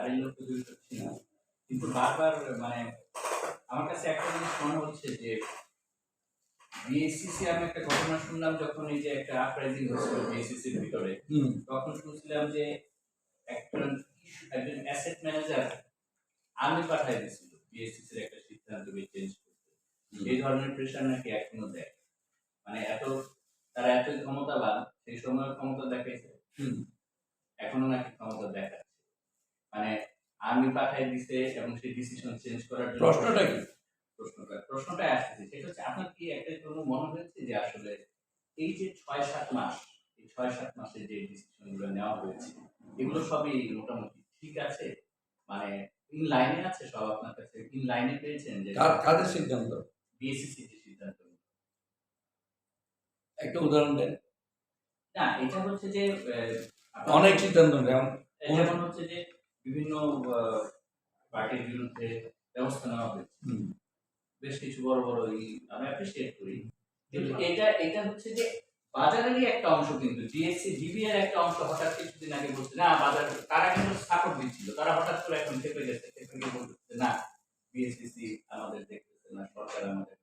বাড়ির লোক তো জড়িত ছিল কিন্তু বারবার মানে আমার কাছে একটা জিনিস মনে হচ্ছে যে বিএসসিসি আমি একটা ঘটনা শুনলাম যখন এই যে একটা আপরাইজিং হচ্ছিল বিএসসিসির ভিতরে। তখন শুনছিলাম যে একজন একজন অ্যাসেট ম্যানেজার আমি পাঠাই দিয়েছিল বিএসসিসির একটা সিদ্ধান্ত চেঞ্জ করতে। এই ধরনের প্রেশার নাকি এখনও দেয়। মানে এত তারা এত ক্ষমতাবান সেই সময় ক্ষমতা দেখাইছে। এখনও নাকি ক্ষমতা দেখাচ্ছে। মানে আর্মি পাঠাই দিছে এবং সেই ডিসিশন চেঞ্জ করার জন্য প্রশ্নটা কি? প্রশ্নটা প্রশ্নটা আসছে সেটা হচ্ছে আপনার কি একটা কোনো মনে হয়েছে যে আসলে এই যে ছয় সাত মাস এই ছয় সাত মাসে যে ডিসিশনগুলো নেওয়া হয়েছে এগুলো সবই মোটামুটি ঠিক আছে? মানে ইন লাইনে আছে সব আপনার কাছে? ইন লাইনে পেয়েছেন যে কাদের সিদ্ধান্ত? বিএসসিসি যে সিদ্ধান্ত? একটা উদাহরণ দেন। না এটা হচ্ছে যে অনেক সিদ্ধান্ত যেমন হচ্ছে যে বিভিন্ন পার্টির বিরুদ্ধে ব্যবস্থা নেওয়া হয়েছে। বেশ কিছু বড় বড় ই আমি অ্যাপ্রিসিয়েট করি। কিন্তু এটা এটা হচ্ছে যে বাজারেরই একটা অংশ কিন্তু জিএসসি জিবি এর একটা অংশ হঠাৎ কিছুদিন আগে বলছে না বাজার তারা কিন্তু সাপোর্ট দিচ্ছিল। তারা হঠাৎ করে এখন চেপে গেছে চেপে গিয়ে বলতেছে না বিএসসিসি আমাদের দেখতেছে না সরকার আমাদের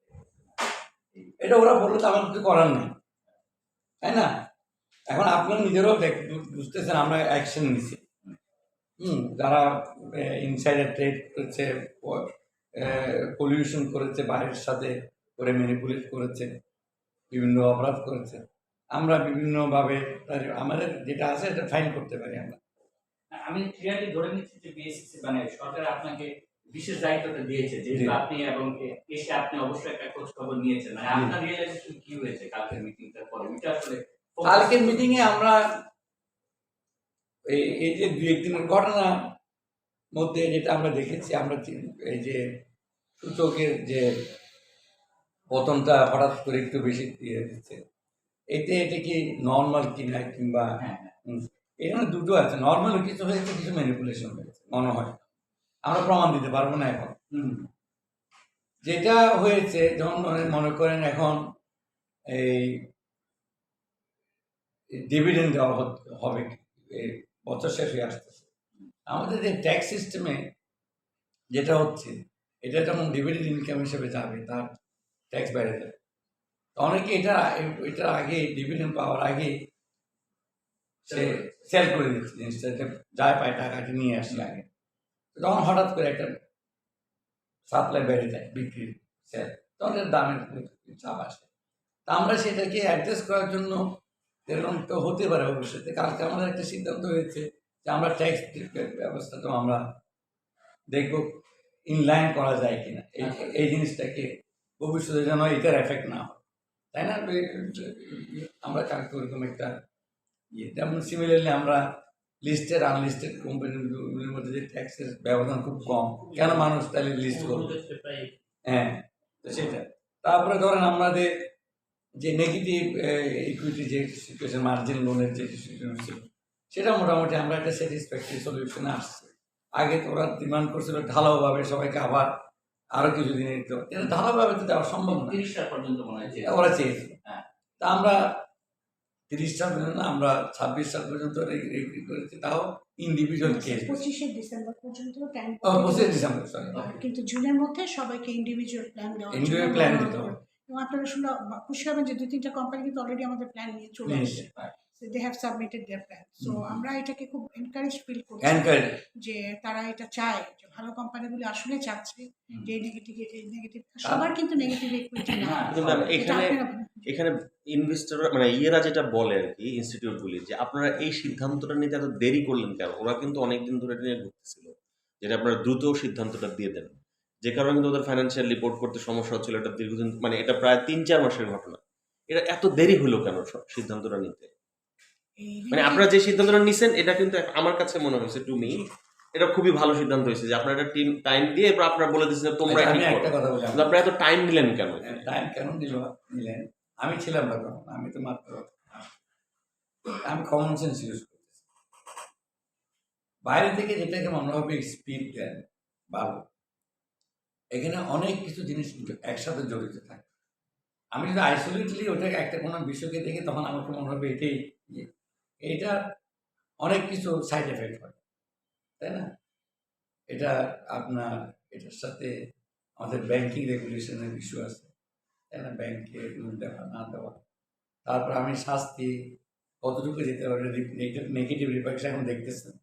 এই- এটা ওরা বললে তো আমার কিছু করার নেই। তাই না? এখন আপনার নিজেরাও দেখ বুঝতেছেন আমরা অ্যাকশন নিছি। হুম যারা ইনসাইডার ট্রেড করেছে পলিউশন করেছে বাইরের সাথে করে ম্যানিপুলেট করেছে বিভিন্ন অপরাধ করেছে আমরা বিভিন্নভাবে আমাদের যেটা আছে এটা ফাইন করতে পারি আমরা আমি ক্লিয়ারলি ধরে নিচ্ছি যে বিএসসিসি মানে সরকার আপনাকে বিশেষ দায়িত্বটা দিয়েছে যেহেতু জি। আপনি এবং এসে আপনি অবশ্যই একটা খোঁজ খবর নিয়েছেন মানে। আপনার রিয়েলাইজেশন কি হয়েছে কালকের মিটিংটার পরে এটা আসলে কালকের মিটিংয়ে আমরা এই এই যে দু একদিনের ঘটনা মধ্যে যেটা আমরা দেখেছি আমরা এই যে সূচকের যে পতনটা হঠাৎ করে একটু বেশি দিয়ে দিচ্ছে এতে এটা কি নর্মাল কিনা কিংবা হ্যাঁ হ্যাঁ। এখানে দুটো আছে। নর্মাল কিছু হয়েছে কিছু ম্যানিপুলেশন হয়েছে মনে হয়। আমরা প্রমাণ দিতে পারব না এখন। হুম। যেটা হয়েছে যেমন মনে- করেন এখন এই ডিভিডেন্ড দেওয়া হবে বছর শেষ হয়ে আসতেছে। আমাদের যে ট্যাক্স সিস্টেমে যেটা হচ্ছে, এটা যেমন ডিভিডেন্ড ইনকাম হিসেবে যাবে, তার ট্যাক্স বেড়ে যাবে। অনেকে এটা এটা আগে ডিভিডেন্ড পাওয়ার আগে সে সেল করে দিচ্ছে জিনিসটা, যে পায় টাকাটি নিয়ে আসলে আগে। তখন হঠাৎ করে একটা সাপ্লাই বেড়ে যায় বিক্রি সেল তখন দামের চাপ আসে। তা আমরা সেটাকে অ্যাডজাস্ট করার জন্য এরকম তো হতে পারে ভবিষ্যতে। কালকে আমাদের একটা সিদ্ধান্ত হয়েছে যে আমরা ট্যাক্স ব্যবস্থাটা আমরা দেখব ইনলাইন করা যায় কিনা। এই এই জিনিসটাকে ভবিষ্যতে যেন এটার এফেক্ট না হয়। তাই না? আমরা কালকে ওরকম একটা ইয়ে। যেমন সিমিলারলি আমরা লিস্টেড আনলিস্টেড কোম্পানিগুলির মধ্যে যে ট্যাক্সের ব্যবধান খুব কম। কেন মানুষ তাহলে লিস্ট করবে? হ্যাঁ তো সেটা। তারপরে ধরেন আমাদের যে নেগেটিভ ইকুইটি যে সিচুয়েশন মার্জিন লোনের যে সিচুয়েশন ছিল সেটা মোটামুটি আমরা একটা স্যাটিসফ্যাক্টরি সলিউশনে আসছে আগে তো ওরা ডিমান্ড করছিল ঢালাওভাবে সবাইকে আবার আরও কিছু দিন দিতে হবে কিন্তু ঢালাওভাবে তো দেওয়া সম্ভব না তিরিশ পর্যন্ত মনে হয় যে ওরা চেয়েছিল হ্যাঁ। তা আমরা তিরিশ সাল পর্যন্ত আমরা ছাব্বিশ সাল পর্যন্ত রেগ্রি করেছি তাও ইন্ডিভিজুয়াল কেস পঁচিশে ডিসেম্বর পর্যন্ত টাইম পঁচিশে ডিসেম্বর সরি কিন্তু জুনের মধ্যে সবাইকে ইন্ডিভিজুয়াল প্ল্যান দেওয়া হচ্ছে। Individual plan দিতে হবে। আপনারা খুশি হবেন যে দুই তিনটা কোম্পানি কিন্তু অলরেডি আমাদের প্ল্যান নিয়ে চলে আসছে। They have submitted their plan so আমরা এটাকে খুব এনকারেজ ফিল এনকারেজ যে তারা এটা চায় যে ভালো কোম্পানিগুলি আসলে চাচ্ছে যে নেগেটিভ নেগেটিভ সবার কিন্তু নেগেটিভ ইকুইটি না। এটা এখানে এখানে ইনভেস্টর মানে ইয়েরা যেটা বলে আর কি ইনস্টিটিউটগুলি যে আপনারা এই সিদ্ধান্তটা নিতে এত দেরি করলেন কেন? ওরা কিন্তু অনেকদিন ধরে এটা নিয়ে ঘুরতেছিল যেটা আপনারা দ্রুত সিদ্ধান্তটা দিয়ে দেন। যে কারণে কিন্তু ওদের ফাইন্যান্সিয়াল রিপোর্ট করতে সমস্যা হচ্ছিল। এটা দীর্ঘদিন মানে এটা প্রায় তিন চার মাসের ঘটনা। এটা এত দেরি হলো কেন সিদ্ধান্তটা নিতে? মানে আপনারা যে সিদ্ধান্তটা নিছেন এটা কিন্তু আমার কাছে মনে হয়েছে টু মি এটা খুবই ভালো সিদ্ধান্ত হয়েছে যে আপনারা একটা টিম টাইম দিয়ে এরপর আপনারা বলে দিচ্ছেন তোমরা আচ্ছা, আমি একটা কথা বলি আপনারা এত টাইম নিলেন কেন? টাইম কেন দিল নিলেন। আমি ছিলাম না তখন আমি তো মাত্র আমি কমন সেন্স ইউজ করতেছি। বাইরে থেকে যেটাকে মনে হবে স্পিড দেন ভালো। এখানে অনেক কিছু জিনিস একসাথে জড়িত থাকে। আমি যদি আইসোলেটলি ওটাকে একটা কোনো বিষয়কে দেখি, তখন আমাকে মনে হবে এটাই ইয়ে। এটা অনেক কিছু সাইড এফেক্ট হয় তাই না? এটা আপনার, এটার সাথে আমাদের ব্যাংকিং রেগুলেশনের ইস্যু আছে, তাই না? ব্যাংকে লোন দেওয়া, না দেওয়া। তারপর আমি শাস্তি, কতটুকু দিতে পারি নেগেটিভ রিপার্কশন এখন দেখতেছেন।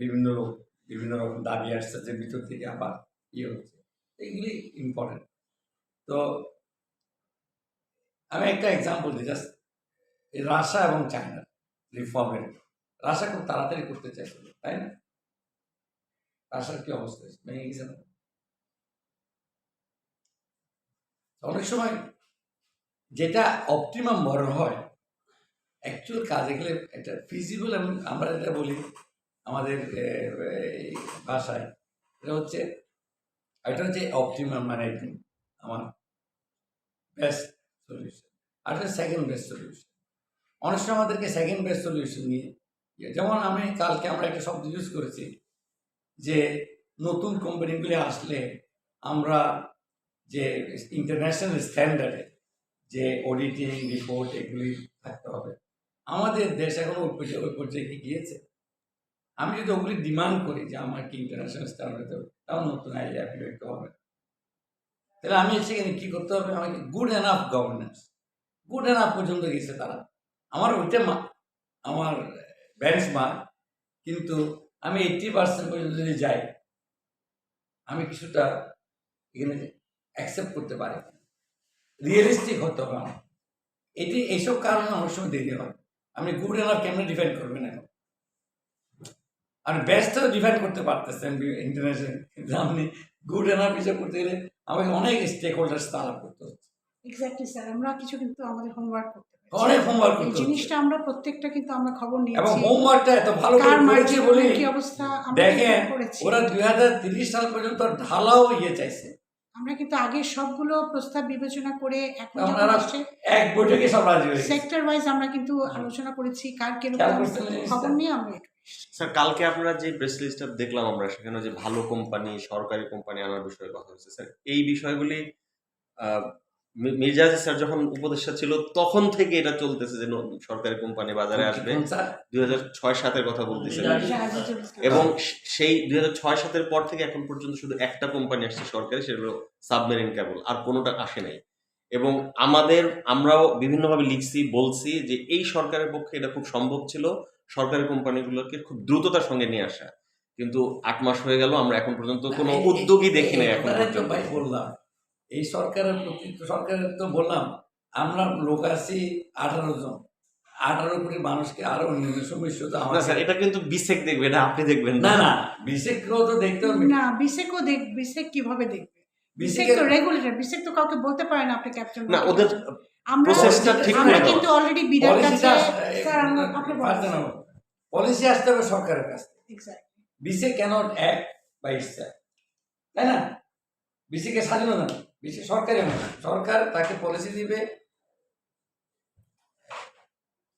বিভিন্ন লোক, বিভিন্ন রকম দাবি আসছে যে ভিতর থেকে আবার ইয়ে হচ্ছে। এগুলি ইম্পর্টেন্ট তো আমি একটা এক্সাম্পল দিই জাস্ট রাশিয়া এবং চায়না রিফর্মের রাশিয়া খুব তাড়াতাড়ি করতে চাইছিল, তাই না? রাশিয়ার কি অবস্থা? ভেঙে গেছে না? অনেক সময় যেটা অপটিমাম বড় হয় অ্যাকচুয়াল কাজে গেলে একটা ফিজিবল এবং আমরা যেটা বলি আমাদের ভাষায় এটা হচ্ছে এটা হচ্ছে অপটিমাম মানে আমার বেস্ট সলিউশন আর এটা সেকেন্ড বেস্ট সলিউশন অনেক সময় আমাদেরকে সেকেন্ড বেস্ট সলিউশন নিয়ে, যেমন আমি কালকে আমরা একটা শব্দ ইউজ করেছি যে নতুন কোম্পানিগুলি আসলে আমরা যে ইন্টারন্যাশনাল স্ট্যান্ডার্ডে যে অডিটিং রিপোর্ট এগুলি থাকতে হবে। আমাদের দেশ এখন ওই পর্যায়ে গিয়েছে। আমি যদি ওগুলি ডিমান্ড করি যে আমাকে ইন্টারন্যাশনাল স্ট্যান্ডার্ড দেবে তাও নতুন আইডিয়া অ্যাপ্লিকেট হবে। তাহলে আমি সেখানে কী করতে হবে? আমাকে good and enough governance good and enough পর্যন্ত গেছে তারা। আমার ওইটা মা- আমার ব্যাঞ্চ মার্ক কিন্তু আমি এইটটি পার্সেন্ট পর্যন্ত যদি যাই, আমি কিছুটা এখানে অ্যাকসেপ্ট করতে পারি। রিয়েলিস্টিক হতে হবে আমার। এটি, এইসব কারণে অনেক সময় দেরি হয়। আপনি গুড অ্যান্ড এনাফ কেমনে ডিফাইন করবেন? আর বেস্টও ডিফাইন করতে পারতেছেন ইন্টারন্যাশনাল কিন্তু আপনি গুড এনাফ হিসেবে করতে গেলে আমাকে অনেক স্টেক হোল্ডার্স তালাপ করতে হচ্ছে। এক্স্যাক্টলি স্যার আমরা কিছু কিন্তু আমাদের হোমওয়ার্ক করতে অনেক হোমওয়ার্ক করতে জিনিসটা আমরা প্রত্যেকটা কিন্তু আমরা খবর এবং হোমওয়ার্কটা এত ভালো করে কার করেছে বলি কি অবস্থা দেখেন ওরা দুই হাজার তিরিশ সাল পর্যন্ত ঢালাও ইয়ে চাইছে। আমরা কিন্তু আগে সবগুলো প্রস্তাব বিবেচনা করে এখন এক বৈঠকে সব রাজি সেক্টর ওয়াইজ আমরা কিন্তু আলোচনা করেছি কার জিনিসটা? খবর নিয়ে আমরা স্যার কালকে আপনারা যে প্রেস লিস্টটা দেখলাম আমরা সেখানে যে ভালো কোম্পানি সরকারি কোম্পানি আনার বিষয়ে কথা হচ্ছে স্যার এই বিষয়গুলি মির্জা স্যার যখন উপদেষ্টা ছিল তখন থেকে এটা চলতেছে যে সরকারি কোম্পানি বাজারে আসবে। দুই হাজার ছয় সাতের কথা ইসলাম। এবং সেই দুই হাজার ছয় সাতের পর থেকে এখন পর্যন্ত শুধু একটা কোম্পানি আসছে সরকারি সেটা হলো সাবমেরিন কেবল আর কোনোটা আসে নাই। এবং আমাদের আমরাও বিভিন্নভাবে লিখছি বলছি যে এই সরকারের পক্ষে এটা খুব সম্ভব ছিল। সরকারি কোম্পানিগুলোকে খুব দ্রুততার সঙ্গে নিয়ে আসা। কিন্তু আট মাস হয়ে গেল আমরা এখন পর্যন্ত কোনো উদ্যোগই দেখি নাই এই এখন পর্যন্ত। বললাম। এই সরকারের প্রতি সরকারের তো বললাম আমরা লোক আছি আঠারো জন। আঠারো কোটি মানুষকে আরও স্যার এটা কিন্তু বিসেক দেখবে এটা আপনি দেখবেন না। না তো দেখতে হবে। না বিসেকও দেখ বিসেক কীভাবে দেখবে? বিসেক তো রেগুলেটর বিসেক তো কাউকে বলতে পারে না আপনি না ওদের আমরা কিন্তু অলরেডি বিডার কাছে স্যার আমরা আপনি বলেন। পলিসি আসতে হবে সরকারের কাছ থেকে। বিসে ক্যানট অ্যাক্ট বাই ইটসেলফ তাই না? বিসিকে স্বাধীনতা না বিসি সরকারি নয় সরকার তাকে পলিসি দিবে।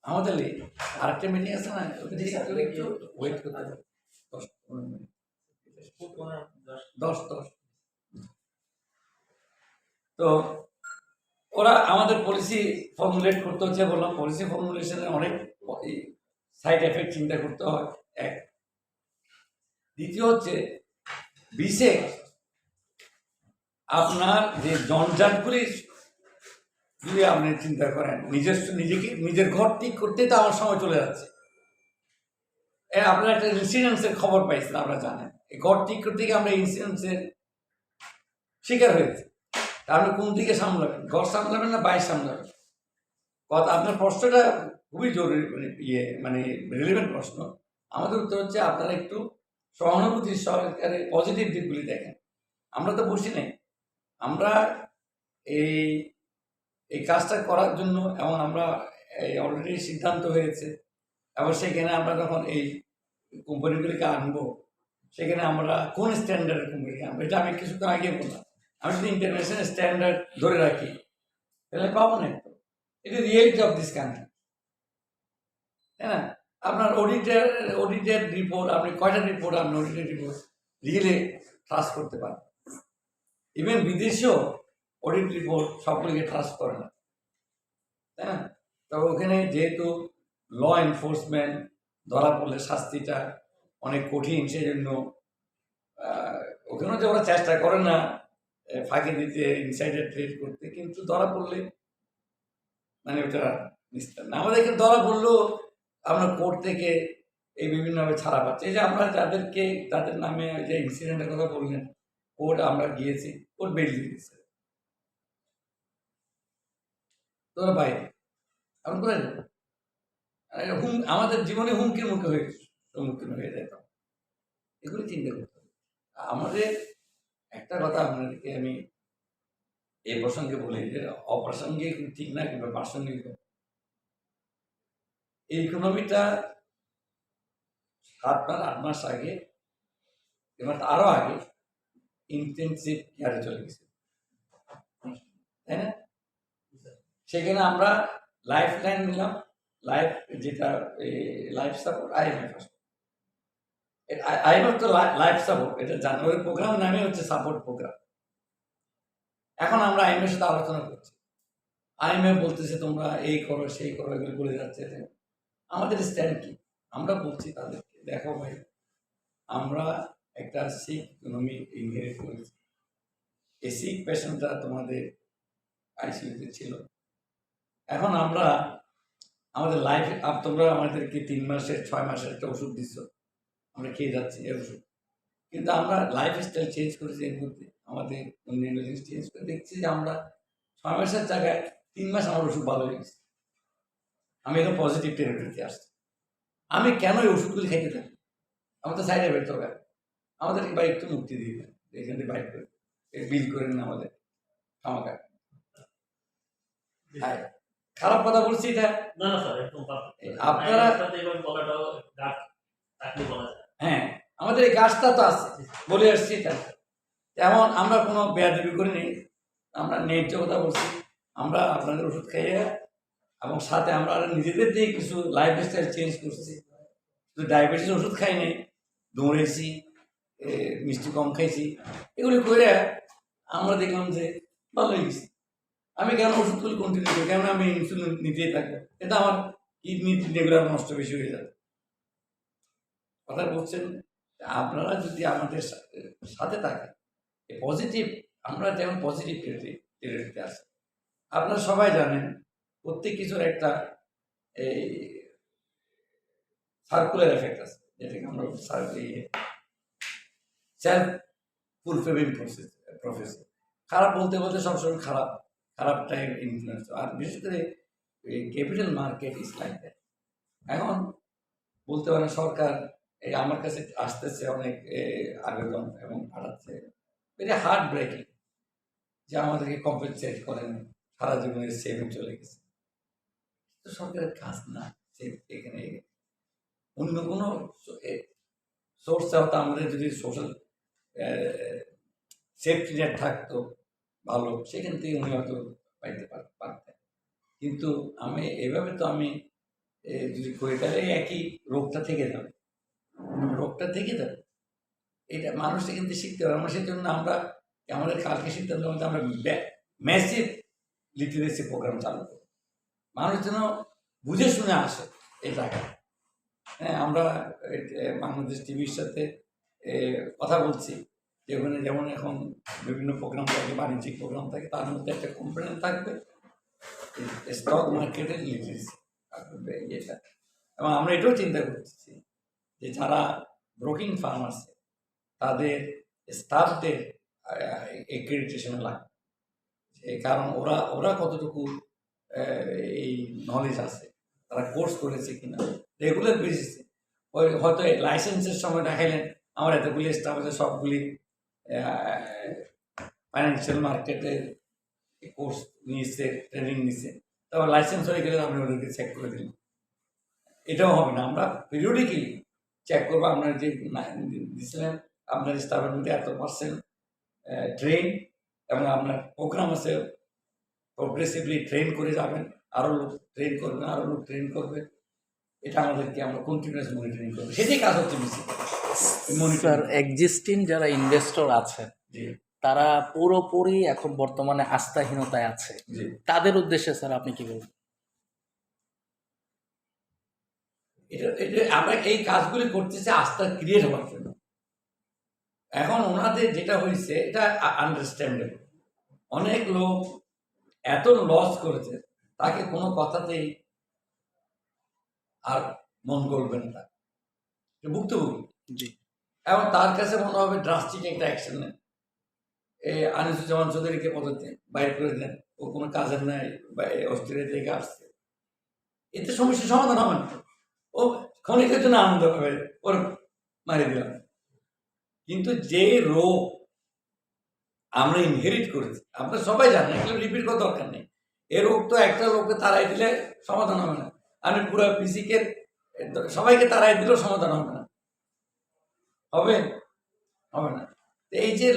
আমাদের লে- আরেকটা মিটিং আছে না? একটু ওয়েট করতে হবে। দশ পনেরো মিনিট। দশ। দশ তো ওরা আমাদের পলিসি ফর্মুলেট করতে হচ্ছে বললাম পলিসি ফর্মুলেশনে অনেক সাইড এফেক্ট চিন্তা করতে হয়, এক। দ্বিতীয় হচ্ছে বিশেষ আপনার যে জঞ্জাটগুলি যদি আপনি চিন্তা করেন নিজস্ব নিজেকে, নিজের ঘর ঠিক করতে তো আমার সময় চলে যাচ্ছে। আপনার একটা ইন্সিডেন্সের খবর পাইছেন আমরা জানেন। এই ঘর ঠিক করতে গিয়ে আমরা ইন্সিডেন্সের শিকার হয়েছে। আপনি কোন দিকে সামলাবেন? ঘর সামলাবেন না বাইরে সামলাবেন? কথা, আপনার প্রশ্নটা খুবই জরুরি মানে ইয়ে মানে রিলেভেন্ট প্রশ্ন। আমাদের উত্তর হচ্ছে আপনারা একটু সহানুভূতি সরকারের পজিটিভ দিকগুলি দেখেন। আমরা তো বসি নাই। আমরা এই এই কাজটা করার জন্য এবং আমরা অলরেডি সিদ্ধান্ত হয়েছে। এবং সেখানে আমরা যখন এই কোম্পানিগুলিকে আনব, সেখানে আমরা কোন স্ট্যান্ডার্ডের কোম্পানিকে আনব? এটা আমি কিছুক্ষণ আগে বললাম। আমি যদি ইন্টারন্যাশনাল স্ট্যান্ডার্ড ধরে রাখি, তাহলে পাবো না তো এটা রিয়েলিটি অফ দিস কান্ট্রি তাই না আপনার অডিটের অডিটের রিপোর্ট আপনি কয়টা রিপোর্ট আপনি অডিটের রিপোর্ট রিয়েলি ট্রাস্ট করতে পারেন। ইভেন বিদেশেও অডিট রিপোর্ট সবগুলিকে ট্রাস্ট করে না। তাই না তবে ওখানে যেহেতু ল এনফোর্সমেন্ট ধরা পড়লে শাস্তিটা অনেক কঠিন সেই জন্য ওখানেও যে ওরা চেষ্টা করে না ফাঁকি দিতে ইনসাইডার ট্রেড করতে, কিন্তু ধরা পড়লে মানে ওটা নিস্তার না। আমাদের এখানে ধরা পড়লেও আমরা কোর্ট থেকে এই বিভিন্নভাবে ছাড়া পাচ্ছি। এই যে আমরা যাদেরকে, তাদের নামে যে ইনসিডেন্টের কথা বললেন, কোর্ট আমরা গিয়েছি, কোর্ট বেল দিয়ে দিচ্ছে তোরা বাইরে। আমরা কোথায়? হুম, আমাদের জীবনে হুমকির মুখে হয়ে সম্মুখীন হয়ে যেতাম এগুলো চিন্তা করতে হবে। আমাদের একটা কথা আপনাদেরকে আমি এই প্রসঙ্গে বলি যে অপ্রাসঙ্গিক ঠিক না, কিংবা প্রাসঙ্গিক এই ইকোনমিটা সাত মাস আট মাস আগে এবার আরও আগে ইন্টেন্সিভ কেয়ারে চলে গেছে। তাই না? সেখানে আমরা লাইফ লাইন নিলাম। লাইফ যেটা লাইফ সাপোর্ট আইএমএফ আইএমএফ তো লাইফ সাপোর্ট এটা জানুয়ারি প্রোগ্রাম নামে হচ্ছে সাপোর্ট প্রোগ্রাম এখন আমরা আইএমএফ সাথে আলোচনা করছি। আইএমএফ বলতেছে তোমরা এই করো, সেই করো, এগুলো বলে যাচ্ছে। আমাদের স্ট্যান্ড কি? আমরা বলছি তাদেরকে, দেখো ভাই, আমরা একটা শিখ ইকোনমি ইনহেরিট করেছি। এই শিখ পেশেন্টটা তোমাদের আইসিইউতে ছিল। এখন আমরা, আমাদের লাইফ আপ তোমরা আমাদেরকে তিন মাসের, ছয় মাসের একটা ওষুধ দিচ্ছ আমরা খেয়ে যাচ্ছি এই ওষুধ। কিন্তু আমরা লাইফ স্টাইল চেঞ্জ করেছি এর মধ্যে আমাদের অন্যান্য জিনিস চেঞ্জ করে দেখছি যে আমরা ছয় মাসের জায়গায় তিন মাস আমার ওষুধ ভালো হয়ে গেছে। আমি এখন পজিটিভ টেরিটরিতে আসছি। আমি কেন এই ওষুধগুলি খাইতে থাকি আমার তো সাইড এফেক্ট হবে। আমাদেরকে বাইক তো মুক্তি দিয়ে দেন এখান থেকে বাইক করে বিল করে নেন আমাদের আমাকে হ্যাঁ। খারাপ কথা বলছি এটা? না না স্যার একদম আপনারা- হ্যাঁ আমাদের এই গাছটা তো আছে। বলে আসছি তাই তেমন আমরা কোনো বেয়াদবি করিনি। আমরা ন্যায্য কথা বলছি। আমরা আপনাদের ওষুধ খাইয়ে এবং সাথে আমরা আরও নিজেদের দিয়ে কিছু লাইফ স্টাইল চেঞ্জ করছি। শুধু ডায়াবেটিস ওষুধ খাই খাইনি দৌড়েছি মিষ্টি কম খাইছি, এগুলি করে আমরা দেখলাম যে ভালো গেছি আমি কেন ওষুধগুলি কন্টিনিউ করি? কেন আমি ইনসুলিন নিতেই থাকব এটা আমার কিডনি রেগুলার নষ্ট বেশি হয়ে যাবে। কথা বলছেন, আপনারা যদি আমাদের সাথে থাকেন পজিটিভ আমরা যেমন পজিটিভ টেরিটরিতে আছি। আপনারা সবাই জানেন প্রত্যেক কিছুর একটা, এই সার্কুলার এফেক্ট আছে, যেটাকে আমরা সেলফ প্রফেসর খারাপ বলতে বলতে সবসময় খারাপ খারাপ টাইম ইনফ্লুয়েন্স আর বিশেষ করে capital market is like that এখন বলতে পারেন সরকার, এই আমার কাছে আসতেছে অনেক আবেদন এবং পাঠাচ্ছে। হার্ট ব্রেকিং যে আমাদেরকে কম্পেনসেট করেন, সারা জীবনের সেভিং চলে গেছে। তো সরকারের কাজ না এখানে অন্য কোনো সোর্স হয়তো আমাদের যদি সোশ্যাল সেফটি নেট থাকতো, ভালো, সেখান থেকে উনি হয়তো পাইতে পারতেন। কিন্তু আমি, এভাবে তো আমি যদি করি তাহলে একই রোগটা থেকে যাবে রোগটা থেকে যাবে, এটা মানুষটা কিন্তু শিখতে পারে। আমরা সেই জন্য আমরা, আমাদের কালকে সিদ্ধান্ত আমরা ম্যাসিভ লিটারেসি প্রোগ্রাম চালু করব। মানুষ যেন বুঝে শুনে আসে এই জায়গায়। হ্যাঁ আমরা বাংলাদেশ টিভির সাথে কথা বলছি যে ওখানে যেমন এখন বিভিন্ন প্রোগ্রাম থাকে, বাণিজ্যিক প্রোগ্রাম থাকে, তার মধ্যে একটা কম্পোনেন্ট থাকবে স্টক মার্কেটের থাকবে এটা এবং আমরা এটাও চিন্তা করতেছি যে যারা ব্রোকিং ফার্ম আছে, তাদের স্টাফদের এক্রেডিটেশন লাগবে। কারণ ওরা ওরা কতটুকু এই নলেজ আছে। তারা কোর্স করেছে কিনা? রেগুলার বেসিসে ওই হয়তো লাইসেন্সের সময় দেখাইলেন, আমার এতগুলি স্টাফ আছে, সবগুলি ফাইন্যান্সিয়াল মার্কেটের কোর্স নিয়েছে ট্রেনিং নিয়েছে। তারপর লাইসেন্স হয়ে গেলে আপনি ওদেরকে চেক করে দিলেন এটাও হবে না। আমরা পিরিয়ডিক্যালি চেক করব, আপনার যে দিয়েছিলেন আপনার স্টাফের মধ্যে এত পার্সেন্ট ট্রেন এবং আপনার প্রোগ্রাম আছে প্রোগ্রেসিভলি ট্রেন করে যাবেন আরও লোক ট্রেন করবেন আরও লোক ট্রেন করবে। এটা আমাদেরকে আমরা কন্টিনিউয়াস মনিটরিং করব। সেটাই কাজ হচ্ছে বেশি স্যার এক্সিস্টিং যারা ইনভেস্টর আছেন তারা পুরোপুরি এখন বর্তমানে আস্থাহীনতায় আছে। তাদের উদ্দেশ্যে স্যার আপনি কি বলবেন? এটা এটা আমরা এই কাজগুলি করতেছি আস্থা ক্রিয়েট হওয়ার জন্য। এখন ওনাদের যেটা হয়েছে এটা আন্ডারস্ট্যান্ডেবল অনেক লোক এত লস করেছে তাকে কোনো কথাতেই আর মন করবে না। ভুক্তভোগী। জি। এবং তার কাছে মনে হবে ড্রাস্টিক একটা অ্যাকশন নেন এই আনিসুজ্জামান চৌধুরীকে পদতে বাইর করে দেন ও কোনো কাজের নাই বা অস্ট্রেলিয়া থেকে আসছে। এতে সমস্যার সমাধান হবে না। ও ক্ষণিকের জন্য আনন্দ হবে ওর মারি দিলাম কিন্তু যে রোগ আমরা ইনহেরিট করেছি। আপনারা সবাই জানেন, এগুলো রিপিট করার দরকার নেই। এ রোগ তো একটা লোককে তাড়াই দিলে সমাধান হবে না। আমি পুরো ফিজিকের সবাইকে তাড়াই দিলেও সমাধান হবে না। হবে? হবে না। এই যে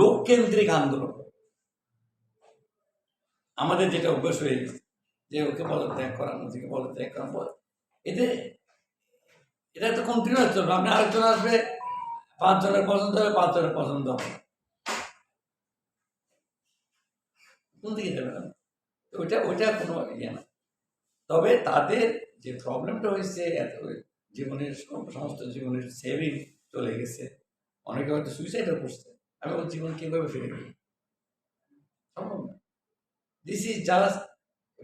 লোককেন্দ্রিক আন্দোলন, আমাদের যেটা অভ্যাস হয়ে গেছে, যে ওকে পদত্যাগ করানো থেকে পদত্যাগ করানো এতে, এটা তো কন্টিনিউয়াস চলবে আপনি আরেকজন আসবে, পাঁচজনের পছন্দ হবে, পাঁচজনের পছন্দ হবে না। কোন দিকে যাবে না। ওইটা ওইটা কোনো ইয়ে না। তবে তাদের যে প্রবলেমটা হয়েছে, এত জীবনের সমস্ত জীবনের সেভিং চলে গেছে। অনেকে হয়তো সুইসাইডও করছে। আমি ওর জীবন কীভাবে ফিরে গেল সম্ভব না। This is just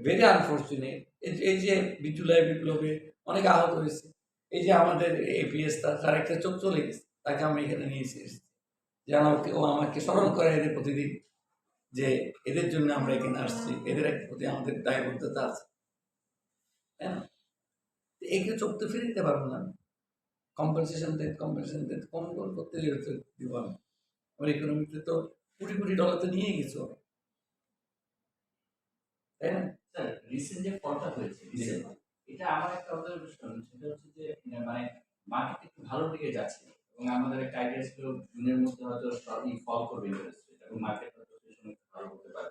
very unfortunate এই যে বিজুলাই বিপ্লবে অনেকে আহত হয়েছে। এই যে আমাদের এপিএস তার একটা চোখ চলে গেছে। তাকে আমি এখানে নিয়ে এসে এসেছি। যেন ও আমাকে স্মরণ করে প্রতিদিন। যে এদের জন্য আমরা এখানে আসছি এদের এক প্রতি আমাদের দায়বদ্ধতা আছে। তাই না? একে চোখ তো ফিরে দিতে পারব না। কম্পেনসেশন দেন কম্পেনসেশন দেন কম কম করতে দিব আমি আমার ইকোনমিতে তো কোটি কোটি ডলার তো নিয়ে গেছো তাই না? স্যার রিসেন্ট যে ফলটা হয়েছে এটা আমার একটা অবজারভেশন সেটা হচ্ছে যে মানে মার্কেট একটু ভালোর দিকে যাচ্ছে। এবং আমাদের একটা আইডিয়া ছিল জুনের মধ্যে হয়তো সবই ফল করবে ইন্টারেস্ট এবং মার্কেট হয়তো সেই সময় একটু ভালো করতে পারে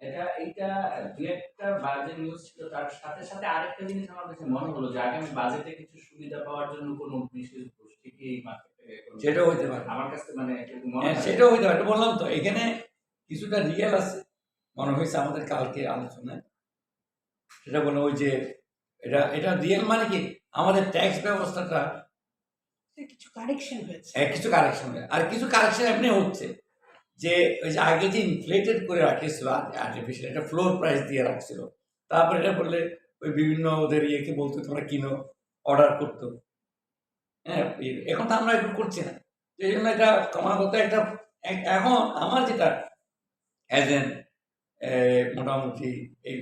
এটা এইটা দু একটা বাজে নিউজ ছিল তার সাথে সাথে আরেকটা জিনিস আমার কাছে মনে হলো যে আগামী বাজেটে কিছু সুবিধা পাওয়ার জন্য কোনো বিশেষ গোষ্ঠী কি এই মার্কেটে সেটাও হইতে পারে। আমার কাছে মানে হ্যাঁ। সেটাও হইতে পারে। বললাম তো এখানে কিছুটা রিয়েল আছে। মনে হয়েছে আমাদের কালকে আলোচনায়। সেটা বলে ওই যে এটা এটা রিয়েল মানে কি? আমাদের ট্যাক্স ব্যবস্থাটা কিছু কারেকশন হয়েছে। কিছু কারেকশন আর কিছু কারেকশন এমনি হচ্ছে। যে ওই যে আগে যে ইনফ্লেটেড করে রাখিয়েছিল আর্টিফিশিয়াল একটা ফ্লোর প্রাইস দিয়ে রাখছিল, তারপরে এটা বললে ওই বিভিন্ন ওদের ইয়েকে বলতো, তোমরা কিনো অর্ডার করতো। হ্যাঁ এখন তো আমরা একটু করছি না। এই জন্য এটা ক্রমাগত একটা এখন আমার যেটা অ্যাজ এন মোটামুটি এই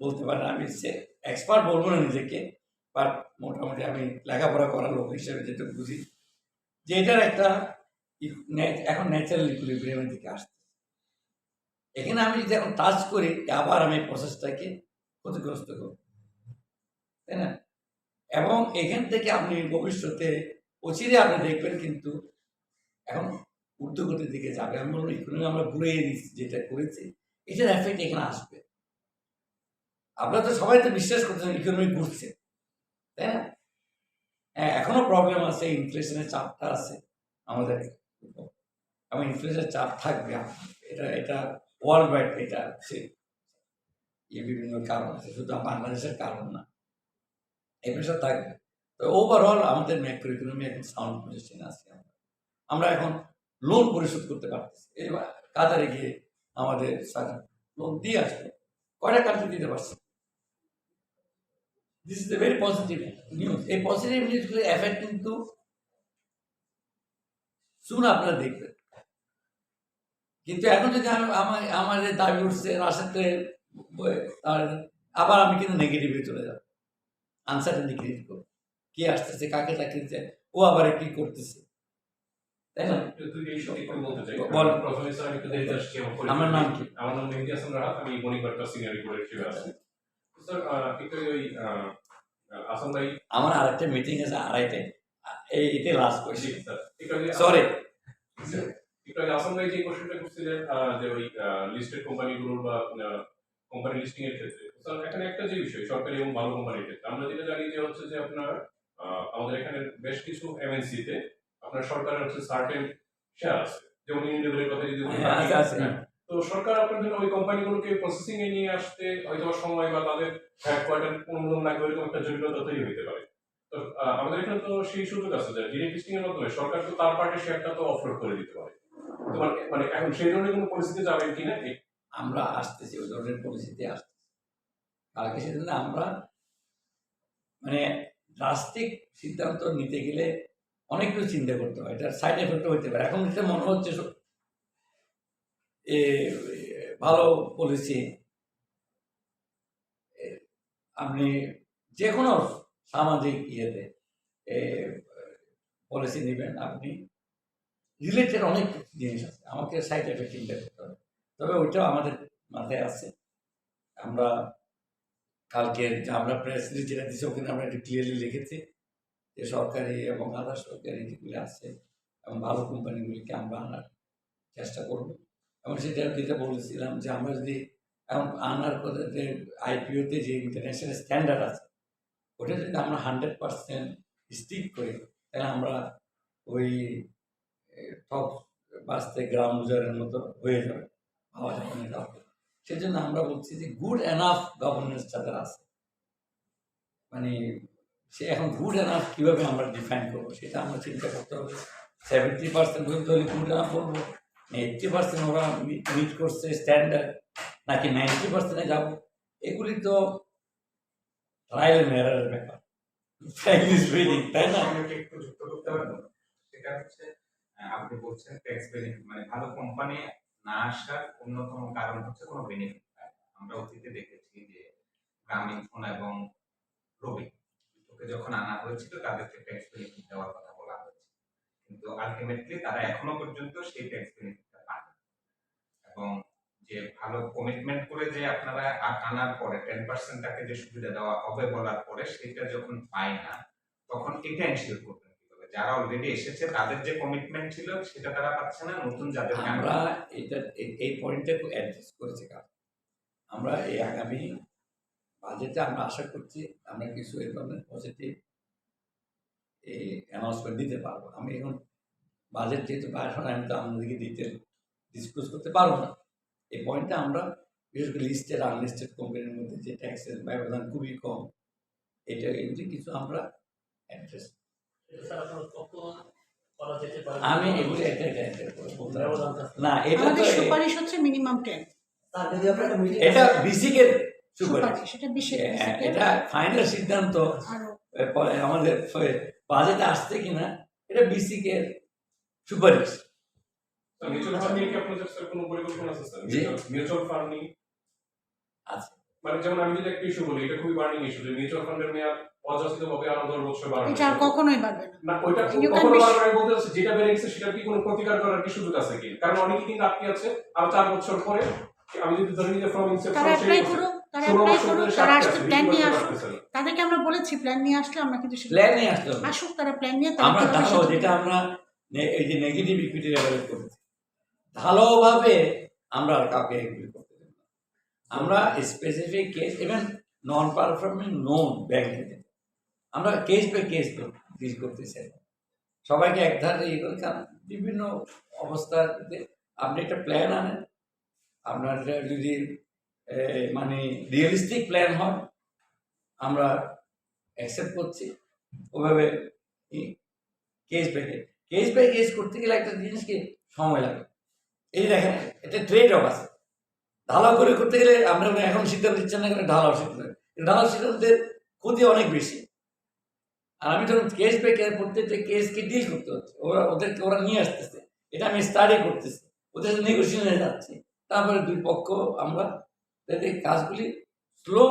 বলতে পারেন আমি সে এক্সপার্ট বলব না নিজেকে বাট মোটামুটি আমি লেখাপড়া করা লোক হিসেবে যেটা বুঝি, যে এটার একটা এখন ন্যাচারাল ইকুইলিব্রিয়ামের দিকে আসছে এখানে আমি যদি এখন টাচ করি, আবার আমি প্রসেসটাকে ক্ষতিগ্রস্ত করব। তাই না? এবং এখান থেকে আপনি ভবিষ্যতে অচিরে আপনি দেখবেন কিন্তু এখন ঊর্ধ্বগতির দিকে যাবে। আমি বলব ইকোনমি আমরা ঘুরিয়ে দিচ্ছি, যেটা করেছি, এটার এফেক্ট এখানে আসবে। আপনারা তো সবাই তো বিশ্বাস করছেন ইকোনমি ঘুরছে। তাই না? হ্যাঁ এখনও প্রবলেম আছে ইনফ্লেশনের চাপটা আছে আমাদের। এবং ইনফ্লেশনের চাপ থাকবে এটা এটা ওয়ার্ল্ড ওয়াইড এটা ইয়ে বিভিন্ন কারণ আছে শুধু বাংলাদেশের কারণ না। এই থাকবে। তো ওভারঅল আমাদের ম্যাক্রো ইকোনমি এখন সাউন্ড পজিশনে আছে আমরা। আমরা এখন লোন পরিশোধ করতে পারতেছি। বা- কাতারে গিয়ে আমাদের লোন দিয়ে আসবে। কয়টা কান্ট্রি দিতে পারছে? This is a very positive news এই পজিটিভ নিউজগুলো এফেক্ট কিন্তু শুন আপনারা দেখবেন। কিন্তু এখন যদি আমি আমার যে দাবি উঠছে আবার আমি কিন্তু নেগেটিভে চলে যাব। আনসার্টেনটি ক্রিয়েট করব। কে আসতেছে কাকে চাকরি দিচ্ছে ও আবার কি করতেছে। তাই না? আমার নাম কি? আমার নাম মেহেদি হাসান রাহাত আমি মণিবার্তা সিনিয়র রিপোর্টার হিসেবে আছি। স্যার আহ, একটু ওই আহ, আসাম ভাই। আমার আরেকটা মিটিং আছে আড়াইটায়। এই লাস্ট আগে সরি ভাই যে কোশ্চেনটা করছিলেন যে ওই লিস্টেড কোম্পানিগুলোর বা কোম্পানি লিস্টিং এর ক্ষেত্রে স্যার এখানে একটা যে বিষয় সরকারি এবং ভালো কোম্পানির ক্ষেত্রে আমরা যেটা জানি যে হচ্ছে যে আপনার আমাদের এখানে বেশ কিছু এমএনসি তে আপনার সরকারের হচ্ছে সার্টেন শেয়ার আছে যেমন ইউনিলেভেলের কথা যদি হ্যাঁ। হ্যাঁ। তো সরকার আপনার জন্য ওই কোম্পানিগুলোকে প্রসেসিং এ নিয়ে আসতে হয়তো সময় বা তাদের হেডকোয়ার্টার অনুমোদন লাগবে এরকম একটা জটিলতা তৈরি হতে পারে আমাদের এখানে তো সেই সুযোগ আছে যে ডিরেক্ট লিস্টিং এর মাধ্যমে সরকার তো তার পার্টির শেয়ারটা তো অফলোড করে দিতে পারে। তো মানে মানে এখন সেই ধরনের কোনো পরিস্থিতি যাবেন কিনা আমরা আসতেছি ওই ধরনের পরিস্থিতি আসতেছি। কালকে সেদিন আমরা মানে রাষ্ট্রিক সিদ্ধান্ত নিতে গেলে অনেক কিছু চিন্তা করতে হয়। এটার সাইড এফেক্ট হতে পারে। এখন যেটা মনে হচ্ছে এ, ভালো পলিসি আপনি যে কোনো সামাজিক ইয়েতে পলিসি নেবেন আপনি। রিলেটেড অনেক জিনিস আছে, আমাকে সাইড এফেক্ট চিন্তা করতে হবে। তবে ওইটাও আমাদের মাথায় আছে। আমরা কালকে আমরা প্রেস যেটা দিচ্ছি ওখানে আমরা একটু ক্লিয়ারলি লিখেছি যে সরকারি এবং আধা সরকারি যেগুলি আছে এবং ভালো কোম্পানিগুলিকে আমরা আনার চেষ্টা করব। এবং সেটা যেটা বলেছিলাম যে আমরা যদি এখন আনার কথা যে আইপিওতে যে ইন্টারন্যাশনাল স্ট্যান্ডার্ড আছে ওটা যদি আমরা হান্ড্রেড পার্সেন্ট স্টিক করি, তাহলে আমরা ওই টপ বাঁচতে গ্রাম উজারের মতো হয়ে যাবে পাওয়া যাবে না কাউকে সেজন্য আমরা বলছি যে গুড এনাফ গভর্নেন্স যাদের আছে মানে সে এখন গুড এনাফ কীভাবে আমরা ডিফাইন করব, সেটা আমরা চিন্তা করতে হবে। সেভেন্টি পার্সেন্ট পর্যন্ত হলে গুড এনাফ বলব এইটটি পার্সেন্ট ওরা মিট করছে স্ট্যান্ডার্ড নাকি নাইনটি পার্সেন্টে যাব? এগুলি তো ট্রায়াল এন্ড এরারের ব্যাপার ফ্র্যাঙ্কলি স্পিকিং তাই না একটু যুক্ত করতে পারবেন সেটা হচ্ছে আপনি বলছেন ট্যাক্স বেনিফিট মানে ভালো কোম্পানি না আসার অন্যতম কারণ হচ্ছে কোনো বেনিফিট আমরা অতীতে দেখেছি যে গ্রামীণ ফোন এবং রবি দুটোকে যখন আনা হয়েছিল তাদেরকে ট্যাক্স বেনিফিট দেওয়ার কথা বলা হয়েছে। কিন্তু আলটিমেটলি তারা এখনও পর্যন্ত সেই ট্যাক্স বেনিফিটটা পান এবং যে ভালো কমিটমেন্ট করে যে আপনারা আনার পরে টেন পার্সেন্ট তাকে যে সুবিধা দেওয়া হবে বলার পরে সেটা যখন পায় না তখন এটা এনশিওর করবেন যারা অলরেডি এসেছে তাদের যে কমিটমেন্ট ছিল সেটা তারা পাচ্ছে না নতুন যাদের আমরা এটা এই পয়েন্টটা অ্যাডজাস্ট করেছি কারণ আমরা এই আগামী বাজেটে আমরা আশা করছি আমরা কিছু এই ধরনের পজিটিভ এই অ্যানাউন্সমেন্ট দিতে পারব। আমি এখন বাজেট যেহেতু হয় আমি তো আমাদেরকে ডিটেল ডিসক্লোজ করতে পারব না। এই পয়েন্টটা আমরা বিশেষ করে লিস্টেড আনলিস্টেড কোম্পানির মধ্যে যে ট্যাক্সের ব্যবধান খুবই কম এটা এগুলি কিছু আমরা অ্যাড্রেস এটা স্যার আপনার কত করা যেতে পারে আমি এগুলি না। এটা সুপারিশ হচ্ছে মিনিমাম টেন এটা বিসিকের সুপারিশ। সুপারিশ এটা বিশেষ হ্যাঁ, এটা ফাইনাল সিদ্ধান্ত। আরও। এ, পরে আমাদের বাজেটে আসছে কিনা এটা বিসিকের সুপারিশ। মিউচুয়াল ফান্ড নিয়ে কি আপনাদের স্যার কোনো পরিকল্পনা আছে স্যার মিউচুয়াল ফান্ড নিয়ে আছে মানে যেমন আমি যদি একটা ইস্যু বলি এটা খুবই বার্নিং ইস্যু যে মিউচুয়াল ফান্ডের মেয়াদ অযাচিত ভাবে আরও দশ বছর বাড়ানো এটা কখনোই বাড়বে না। না ওইটা কখনো be- বারবার বলতে যেটা বেড়ে গেছে সেটার কি কোনো প্রতিকার করার কি সুযোগ আছে কি? কারণ অনেকে কিন্তু আটকে আছে আর চার বছর পরে আমি যদি ধরে যে ফ্রম তারা অ্যাপ্লাই তারা অ্যাপ্লাই করুক তারা আসতে প্ল্যান নিয়ে আসুক। আসুক তাদেরকে আমরা বলেছি প্ল্যান নিয়ে আসলে আমরা কিন্তু প্ল্যান নিয়ে আসতে আসুক তারা প্ল্যান নিয়ে আমরা যেটা আমরা এই যে নেগেটিভ ইকুইটি করেছি। ভালোভাবে আমরা আর কাউকে এগ্রি করতে দেব না। আমরা specific case even non performing known ব্যাংকে আমরা কেস বাই কেস ডিল করতে চাই। সবাইকে এক ধারে ইয়ে করে কারণ বিভিন্ন অবস্থাতে আপনি একটা প্ল্যান আনেন। আপনার যদি মানে রিয়েলিস্টিক প্ল্যান হয়, আমরা অ্যাকসেপ্ট করছি। ওভাবে case by case case by case করতে গেলে একটা জিনিসকে সময় লাগে। এই দেখেন, এটা ট্রেড অফ আছে। ঢালাও করে করতে গেলে আমরা এখন সিদ্ধান্ত দিচ্ছেন না কেন ঢালাও সিদ্ধান্ত ঢালাও সিদ্ধান্তের ক্ষতি অনেক বেশি। আর আমি যখন কেস বাই কেস প্রত্যেকটা কেসকে ডিল করতে হচ্ছে। ওরা, ওদেরকে ওরা নিয়ে আসতেছে। এটা আমি স্টাডি করতেছি। ওদের সাথে নেগোসিয়েশনে যাচ্ছি। তারপরে দুই পক্ষ, আমরা যাতে কাজগুলি slow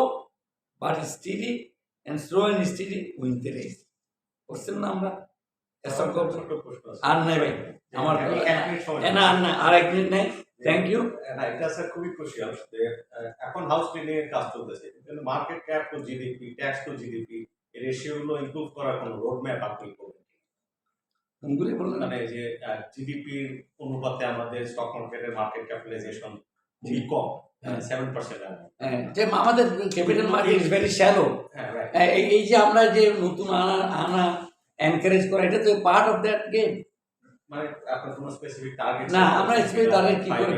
but steady and slow and steady win the race করছেন না আমরা? আর নাই ভাই আমার না আর না আর এক মিনিট নাই। থ্যাংক ইউ এটা স্যার খুবই খুশি আমি যে, আহ, এখন হাউস বিল্ডিং এর কাজ চলতেছে কিন্তু market cap to GDP tax to GDP এই রেশিও ইমপ্রুভ করার কোনো রোড আপনি করবেন কোনগুলি বললেন। মানে যে জিডিপির অনুপাতে আমাদের স্টক মার্কেটের মার্কেট ক্যাপিটালাইজেশন খুবই কম হ্যাঁ। হ্যাঁ, যে আমাদের capital market is very shallow হ্যাঁ এই এই যে আমরা যে নতুন আনা আনা এনকারেজ করা এটা তো পার্ট অফ দ্যাট গেম আপনার স্পেসিফিক টার্গেট না, আমরা কি করে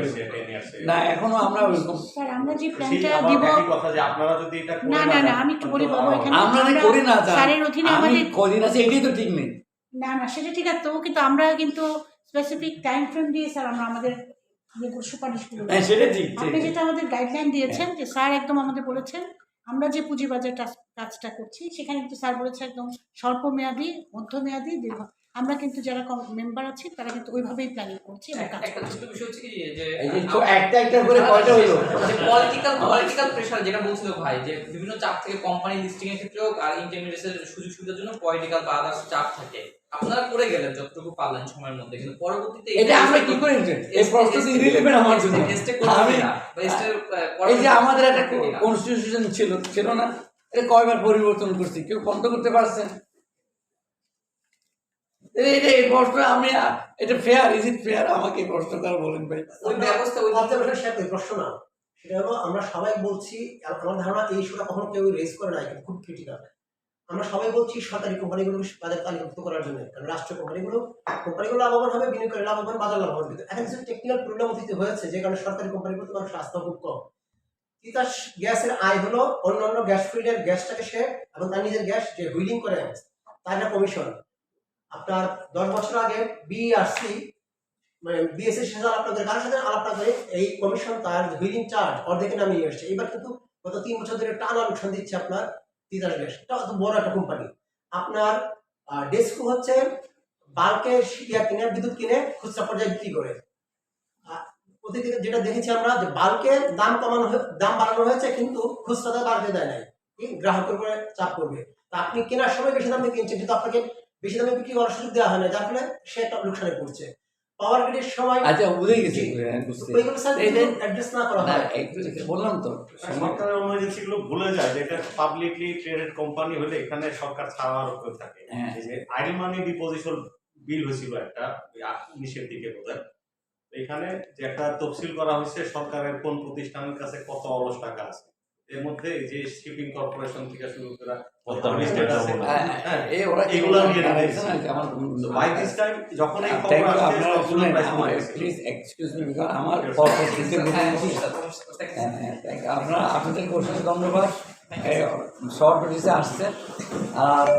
না এখনও আমরা ওরকম স্যার আমরা যে প্ল্যানটা দিব কথা যে আপনারা যদি এটা না না না আমি একটু বলি বাবু এখানে আমরা করি না স্যারের অধীনে আমাদের কদিন আছে এটাই তো ঠিক নেই। না না সেটা ঠিক আছে তবু কিন্তু আমরা কিন্তু স্পেসিফিক টাইম ফ্রেম দিয়ে স্যার আমরা আমাদের সুপারিশগুলো হ্যাঁ সেটা ঠিক আপনি যেটা আমাদের গাইডলাইন দিয়েছেন যে স্যার একদম আমাদের বলেছেন আমরা যে পুঁজিবাজার কাজটা করছি সেখানে কিন্তু স্যার বলেছে একদম স্বল্প মেয়াদি মধ্যমেয়াদি দীর্ঘ আমরা কিন্তু যারা মেম্বার আছি তারা কিন্তু ওইভাবেই প্ল্যানিং করছি এবং কাজ একটা করছি। ছোট বিষয় হচ্ছে কি যে এই যে তো একটা একটা করে কয়টা হলো? পলিটিক্যাল পলিটিক্যাল প্রেশার যেটা বলছিল ভাই যে বিভিন্ন চাপ থেকে কোম্পানি লিস্টিং এর ক্ষেত্রেও আর ইন্টারমিডিয়েটের সুযোগ সুবিধার জন্য পলিটিক্যাল বা আদার্স চাপ থাকে। আপনারা করে গেলেন যতটুকু পারলেন সময়ের মধ্যে কিন্তু পরবর্তীতে এটা আমরা কি করে এই প্রশ্ন ইরিলেভেন্ট আমার জন্য। আমি এই যে আমাদের একটা কনস্টিটিউশন ছিল ছিল না। এটা কয়বার পরিবর্তন করছি? কেউ বন্ধ করতে পারছেন এটা এই প্রশ্ন আমি এটা ফেয়ার ইজ ইট ফেয়ার আমাকে প্রশ্ন করে বলেন ভাই। ব্যবস্থা ওই অবজারভেশন শেয়ার করি প্রশ্ন না। সেটা হলো আমরা সবাই বলছি আমার ধারণা এই ইস্যুটা কখনো কেউ রেজ করে না কিন্তু খুব ক্রিটিক্যাল আমরা সবাই বলছি সরকারি কোম্পানিগুলোকে বাজার তালিকাভুক্ত করার জন্য কারণ রাষ্ট্রীয় কোম্পানিগুলো কোম্পানিগুলো লাভবান হবে বিনিয়োগকারী লাভবান বাজার লাভবান। কিন্তু এখন কিছু টেকনিক্যাল প্রবলেম অতীতে হয়েছে যে কারণে সরকারি কোম্পানিগুলোতে মানুষ আস্থা খুব কম। তিতাস গ্যাসের আয় হলো অন্যান্য অন্য গ্যাস ফিল্ডের গ্যাসটাকে সে এবং তার নিজের গ্যাস যে হুইলিং করে তার একটা কমিশন আপনার দশ বছর আগে বিআরসি মানে বিএসসি না করে, কারোর সাথে আলাপটা করে এই কমিশন তার হুইলিং চার্জ অর্ধেকে নামিয়ে এসছে। এবার কিন্তু গত তিন বছর ধরে টানা লোকসান দিচ্ছে আপনার তিতাস গ্যাস। অত বড় একটা কোম্পানি আপনার ডেস্কো হচ্ছে বাল্কে ইয়া কিনে, বিদ্যুৎ কিনে খুচরা পর্যায়ে বিক্রি করে। অতীতে যেটা দেখেছি আমরা যে বাল্কে দাম কমানো দাম বাড়ানো হয়েছে, কিন্তু খুচরাতে বাড়তে দেয় নাই। গ্রাহকের উপরে চাপ পড়বে। তা আপনি কেনার সময় বেশি দামে কিনছেন কিন্তু আপনাকে বেশি দামে বিক্রি করার সুযোগ দেওয়া হয় না যার ফলে সে একটা লোকসানে পড়ছে। পাওয়ার গ্রিডের সময় আচ্ছা বুঝে গেছি হ্যাঁ, ওইগুলো স্যার অ্যাড্রেস না করা হয়। একটু বললাম তো এজেন্সিগুলো ভুলে যায় যে এটা পাবলিকলি ট্রেডেড কোম্পানি হলে এখানে সরকার ছাড়ার উপর থাকে। হ্যাঁ। যে আইডল মানি ডিপোজিশন বিল হয়েছিল একটা উনিশের দিকে বোধ এখানে যে একটা তফসিল করা হয়েছে সরকারের কোন প্রতিষ্ঠানের কাছে কত অলস টাকা আছে। এর মধ্যে এই যে শিপিং কর্পোরেশন থেকে শুরু করে আসছে আপনাদের কোশ্চেন ধন্যবাদ। শর্ট নোটিসে আসছেন আর